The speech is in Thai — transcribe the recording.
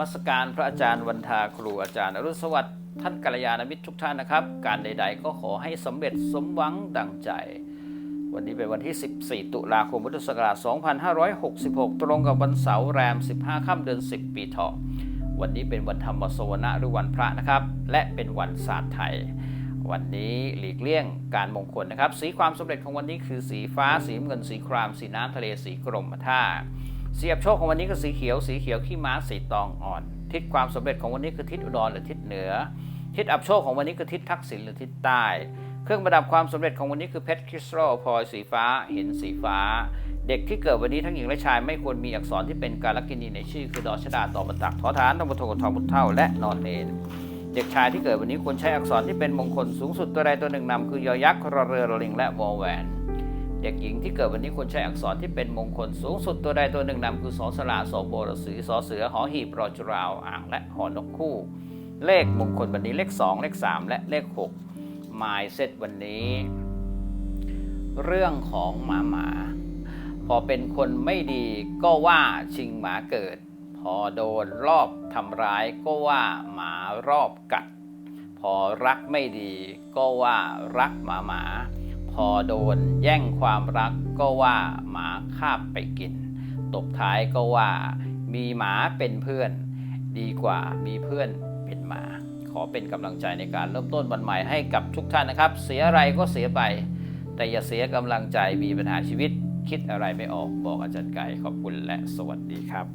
มัสการพระอาจารย์วันทาครูอาจารย์อรุณสวัสดิ์ท่านกัลยาณมิตรทุกท่านนะครับ การใด ๆ ก็ขอให้สำเร็จสมหวังดังใจ วันนี้เป็นวันที่ 14 ตุลาคมพุทธศักราช 2566 ตรงกับวันเสาร์แรม 15 ค่ำเดือน 10 ปีเถาะวันนี้เป็นวันธรรมสวนะหรือวันพระนะครับ และเป็นวันศาสตร์ไทย วันนี้หลีกเลี่ยงการมงคลนะครับ สีความสำเร็จของวันนี้คือสีฟ้า สีเงินสีคราม สีน้ำทะเลสีกรมท่า เสียบโชคของวันนี้คือสีเขียว สีเขียวขี้ม้าสีตองอ่อน ทิศความสำเร็จของวันนี้คือทิศอุดรหรือทิศเหนือ ทิศอับโชคของวันนี้คือทิศทักษิณหรือทิศใต้ เครื่องประดับความสำเร็จของวันนี้คือเพชรคริสตัลพลอยสีฟ้าหินสีฟ้า เด็กที่เกิดวันนี้ทั้งหญิงและชายไม่ควรมีอักษรที่เป็นการลกินีในชื่อ คือดอชดาตอบัตักทอฐานทบทกทอบุญเท่าและนอนเนนเด็กชายที่เกิดวันนี้ควรใช้อักษรที่เป็นมงคลสูงสุดตัวใดตัวหนึ่งนำคือยอยักษ์รอเรือรลิงและวอแหวน เด็กหญิงที่เกิดวันนี้ควรใช้อักษรที่เป็นมงคลสูงสุดตัวใดตัวหนึ่งนำคือสอสลาสอโบรสีสอเสือหอหีบรอจุราวอ่างและหอนกคู่ เลขมงคลวันนี้เลข 2 เลข 3 และเลข6หมายเซตวันนี้ เรื่องของหมาหมา พอเป็นคนไม่ดีก็ว่าชิงหมาเกิด พอโดนรอบทำร้ายก็ว่าหมารอบกัด พอรักไม่ดีก็ว่ารักหมาหมา พอโดนแย่งความรักก็ว่าหมาคาบไปกิน ตบท้ายก็ว่า มีหมาเป็นเพื่อน ดีกว่ามีเพื่อนเป็นหมา ขอเป็นกำลังใจในการเริ่มต้นวันใหม่ให้กับทุกท่านนะครับ เสียอะไรก็เสียไป แต่อย่าเสียกำลังใจมีปัญหาชีวิต คิดอะไรไม่ออกบอกอาจารย์ไก่ขอบคุณและสวัสดีครับ